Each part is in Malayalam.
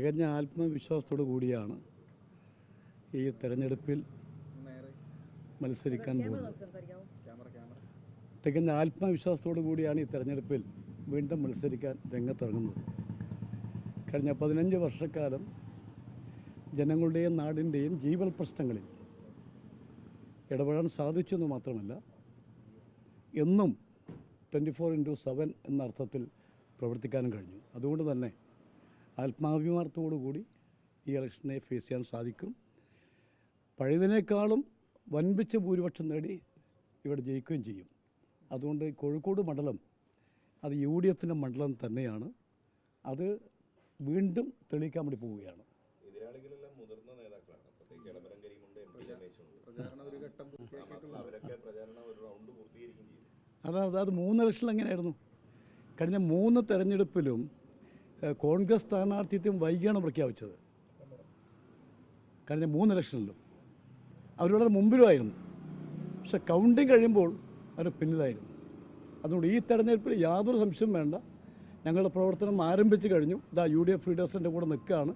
തികഞ്ഞ ആത്മവിശ്വാസത്തോടു കൂടിയാണ് ഈ തെരഞ്ഞെടുപ്പിൽ മത്സരിക്കാൻ പോകുന്നത്. തികഞ്ഞ ആത്മവിശ്വാസത്തോടു കൂടിയാണ് ഈ തെരഞ്ഞെടുപ്പിൽ വീണ്ടും മത്സരിക്കാൻ രംഗത്തിറങ്ങുന്നത്. കഴിഞ്ഞ പതിനഞ്ച് വർഷക്കാലം ജനങ്ങളുടെയും നാടിന്റെയും ജീവൽ പ്രശ്നങ്ങളിൽ ഇടപെടാൻ സാധിച്ചു എന്ന് മാത്രമല്ല എന്നും ട്വന്റി ഫോർ ഇന്റു സെവൻ എന്ന അർത്ഥത്തിൽ പ്രവർത്തിക്കാനും കഴിഞ്ഞു. അതുകൊണ്ട് തന്നെ ആത്മാഭിമാനത്തോടു കൂടി ഈ ഇലക്ഷനെ ഫേസ് ചെയ്യാൻ സാധിക്കും. പഴയതിനേക്കാളും വൻപിച്ച ഭൂരിപക്ഷം നേടി ഇവിടെ ജയിക്കുകയും ചെയ്യും. അതുകൊണ്ട് കോഴിക്കോട് മണ്ഡലം അത് യു ഡി എഫിന്റെ മണ്ഡലം തന്നെയാണ്. അത് വീണ്ടും തെളിയിക്കാൻ വേണ്ടി പോവുകയാണ്. എതിരാളികളെല്ലാം മുതിർന്ന നേതാക്കളാണ്. പ്രത്യേകിച്ച് എളമരം കരീമുണ്ട് എം പി രമേശുണ്ട്. അവരൊക്കെ പ്രചാരണം ഒരു റൗണ്ട് പൂർത്തീകരിക്കുകയും ചെയ്തു. അതായത് അത് മൂന്ന് ഇലക്ഷനിൽ എങ്ങനെയായിരുന്നു? കഴിഞ്ഞ മൂന്ന് തെരഞ്ഞെടുപ്പിലും കോൺഗ്രസ് സ്ഥാനാർത്ഥിത്വം വൈകിയാണ് പ്രഖ്യാപിച്ചത്. കഴിഞ്ഞ മൂന്ന് ഇലക്ഷനിലും. അവർ വളരെ മുമ്പിലുമായിരുന്നു. പക്ഷെ കൗണ്ടിങ് കഴിയുമ്പോൾ അവർ പിന്നിലായിരുന്നു. അതുകൊണ്ട് ഈ തെരഞ്ഞെടുപ്പിൽ യാതൊരു സംശയം വേണ്ട. ഞങ്ങളുടെ പ്രവർത്തനം ആരംഭിച്ചു കഴിഞ്ഞു. ഇതാ യു ഡി എഫ് ലീഡേഴ്സിന്റെ കൂടെ നിൽക്കുകയാണ്.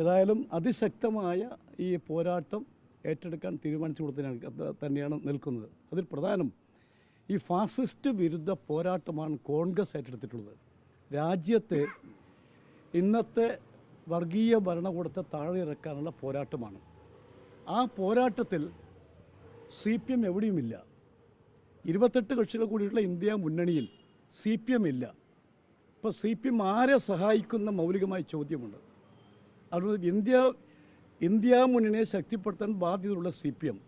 ഏതായാലും അതിശക്തമായ ഈ പോരാട്ടം ഏറ്റെടുക്കാൻ തീരുമാനിച്ചു കൊടുത്തതിനാണ് തന്നെയാണ് നിൽക്കുന്നത്. അതിൽ പ്രധാനം ഈ ഫാസിസ്റ്റ് വിരുദ്ധ പോരാട്ടമാണ് കോൺഗ്രസ് ഏറ്റെടുത്തിട്ടുള്ളത്. രാജ്യത്തെ ഇന്നത്തെ വർഗീയ ഭരണകൂടത്തെ താഴെ ഇറക്കാനുള്ള പോരാട്ടമാണ്. ആ പോരാട്ടത്തിൽ സി പി എം എവിടെയുമില്ല. ഇരുപത്തെട്ട് കക്ഷികൾ കൂടിയിട്ടുള്ള ഇന്ത്യ മുന്നണിയിൽ സി പി എം ഇല്ല. ഇപ്പോൾ സി പി എം ആരെ സഹായിക്കുന്ന മൗലികമായ ചോദ്യമുണ്ട്. അതുകൊണ്ട് ഇന്ത്യ ഇന്ത്യ മുന്നണിയെ ശക്തിപ്പെടുത്താൻ ബാധ്യതയുള്ള സി പി എം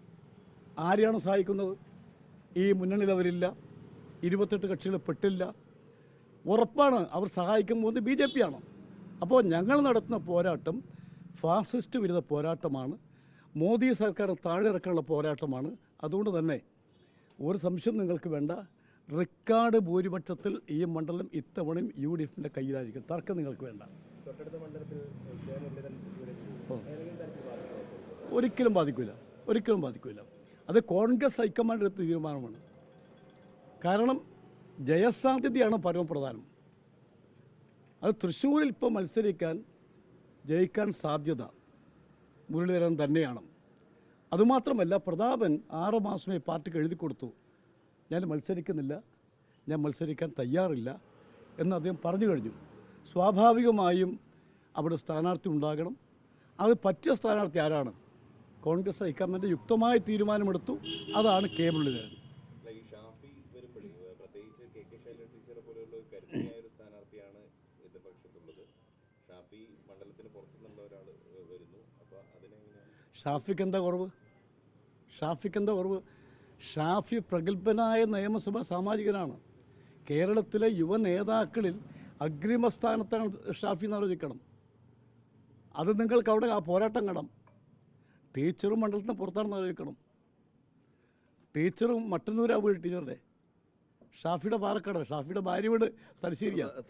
ആരെയാണ് സഹായിക്കുന്നത്? ഈ മുന്നണിയിൽ അവരില്ല. ഇരുപത്തെട്ട് കക്ഷികൾ പെട്ടില്ല. ഉറപ്പാണ്. അവർ സഹായിക്കാൻ പോകുന്നത് ബി ജെ പി ആണ് അപ്പോൾ ഞങ്ങൾ നടത്തുന്ന പോരാട്ടം ഫാസിസ്റ്റ് വിരുദ്ധ പോരാട്ടമാണ്. മോദി സർക്കാർ താഴെ ഇറക്കാനുള്ള പോരാട്ടമാണ്. അതുകൊണ്ട് തന്നെ ഒരു സംശയം നിങ്ങൾക്ക് വേണ്ട. റെക്കാർഡ് ഭൂരിപക്ഷത്തിൽ ഈ മണ്ഡലം ഇത്തവണയും യു ഡി എഫിന്റെ കയ്യിലായിരിക്കും. തർക്കം നിങ്ങൾക്ക് വേണ്ട. ഒരിക്കലും ബാധിക്കില്ല ഒരിക്കലും ബാധിക്കില്ല അത് കോൺഗ്രസ് ഹൈക്കമാൻഡ് എടുത്ത തീരുമാനമാണ്. കാരണം ജയസാധ്യതയാണ് പരമപ്രധാനം. അത് തൃശ്ശൂരിൽ ഇപ്പോൾ മത്സരിക്കാൻ ജയിക്കാൻ സാധ്യത മുരളീധരൻ തന്നെയാണ്. അതുമാത്രമല്ല പ്രതാപൻ ആറ് മാസമേ പാർട്ടിക്ക് എഴുതി കൊടുത്തു. ഞാൻ മത്സരിക്കുന്നില്ല ഞാൻ മത്സരിക്കാൻ തയ്യാറില്ല എന്ന് അദ്ദേഹം പറഞ്ഞു കഴിഞ്ഞു. സ്വാഭാവികമായും അവിടെ സ്ഥാനാർത്ഥി ഉണ്ടാകണം. അത് പറ്റിയ സ്ഥാനാർത്ഥി ആരാണ്? കോൺഗ്രസ് ഹൈക്കമാൻഡ് യുക്തമായ തീരുമാനമെടുത്തു. അതാണ് കെ മുരളീധരൻ അല്ല ഈ ഷാഫി വരുമ്പോഴേ ഏഹ് പ്രത്യേകിച്ച് കെ കെ ശൈലജ ടീച്ചറെ പോലെയുള്ള ഒരു കരുത്തനായ ഒരു സ്ഥാനാർത്ഥിയാണ് എതിർപക്ഷത്തുള്ളത് ഷാഫി മണ്ഡലത്തിന് പുറത്തുനിന്നുള്ള ഒരാൾ വരുന്നു. അപ്പോൾ അതിനെങ്ങനെയാണ് ഷാഫിക്ക് എന്താ കുറവ്? ഷാഫിക്ക് എന്താ കുറവ്? ഷാഫി പ്രഗത്ഭനായ നിയമസഭാ സാമാജികനാണ്. കേരളത്തിലെ യുവ നേതാക്കളിൽ അഗ്രിമ സ്ഥാനത്താണ് ഷാഫി എന്ന് ആലോചിക്കണം. അത് നിങ്ങൾക്ക് അവിടെ ആ പോരാട്ടം കാണാം. ടീച്ചറും മണ്ഡലത്തിന് പുറത്താണെന്ന് ആലോചിക്കണം. ടീച്ചറും മട്ടന്നൂരാ വീട് ടീച്ചറുടെ. ഷാഫിയുടെ പാലക്കാട് ഷാഫിയുടെ ഭാര്യ വീട് തലശ്ശേരിയാണ്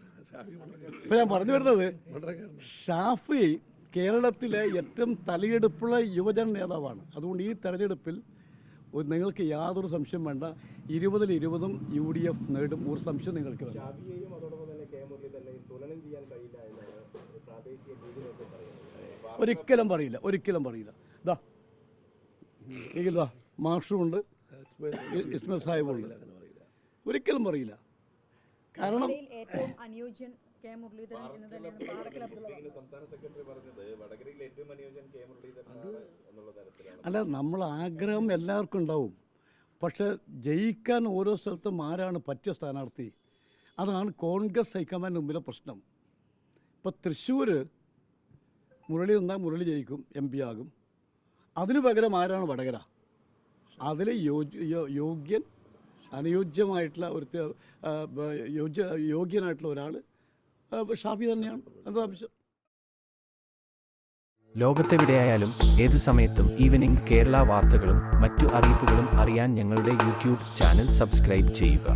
ഇപ്പം ഞാൻ പറഞ്ഞു വരുന്നത് ഷാഫി കേരളത്തിലെ ഏറ്റവും തലയെടുപ്പുള്ള യുവജന നേതാവാണ്. അതുകൊണ്ട് ഈ തെരഞ്ഞെടുപ്പിൽ നിങ്ങൾക്ക് യാതൊരു സംശയം വേണ്ട. ഇരുപതിൽ ഇരുപതും യു ഡി എഫ് നേടും. ഒരു സംശയം നിങ്ങൾക്ക് വേണ്ട. ഷാഫിയെയും അതോടൊപ്പം തന്നെ കെ മുരളീധരനെയും തുലനം ചെയ്യാൻ കഴിയില്ല എന്നാണ് പ്രാദേശിക രീതികളൊക്കെ പറയുന്നത്. ഒരിക്കലും പറയില്ല ഒരിക്കലും പറയില്ല. ഇതാ മാഷുണ്ട് മാഷുമുണ്ട് ഇ- ഇസ്മാൽ സാഹിബുണ്ട് ഒരിക്കലും പറയില്ല കാരണം ഏറ്റവും അനുയോജ്യൻ കെ മുരളീധരൻ എന്ന് തന്നെയാണ് പാറക്കൽ അബ്ദുള്ള സംസ്ഥാന സെക്രട്ടറി പറഞ്ഞത് വടകരയിൽ ഏറ്റവും അനുയോജ്യം കെ മുരളീധരനാണ് എന്നുള്ള തരത്തിലാണ്. അല്ല നമ്മൾ ആഗ്രഹം എല്ലാവർക്കും ഉണ്ടാവും. പക്ഷെ ജയിക്കാൻ ഓരോ സ്ഥലത്തും ആരാണ് പറ്റിയ സ്ഥാനാർത്ഥി? അതാണ് കോൺഗ്രസ് ഹൈക്കമാൻഡ് മുമ്പിലെ പ്രശ്നം. ഇപ്പോൾ തൃശ്ശൂർ മുരളി നിന്നാൽ മുരളി ജയിക്കും എം പി ആകും. അതിനു പകരം ആരാണ് വടകര? അതിൽ യോഗ്യ യോഗ്യൻ അനുയോജ്യമായിട്ടുള്ള ഒരു യോജ്യ യോഗ്യ യോഗ്യനായിട്ടുള്ള ഒരാൾ ഷാഫി തന്നെയാണ്. എന്താ ആവശ്യം. ലോകത്തെവിടെയായാലും ഏത് സമയത്തും ഈവനിംഗ് കേരള വാർത്തകളും മറ്റു അറിയിപ്പുകളും അറിയാൻ ഞങ്ങളുടെ യൂട്യൂബ് ചാനൽ സബ്സ്ക്രൈബ് ചെയ്യുക.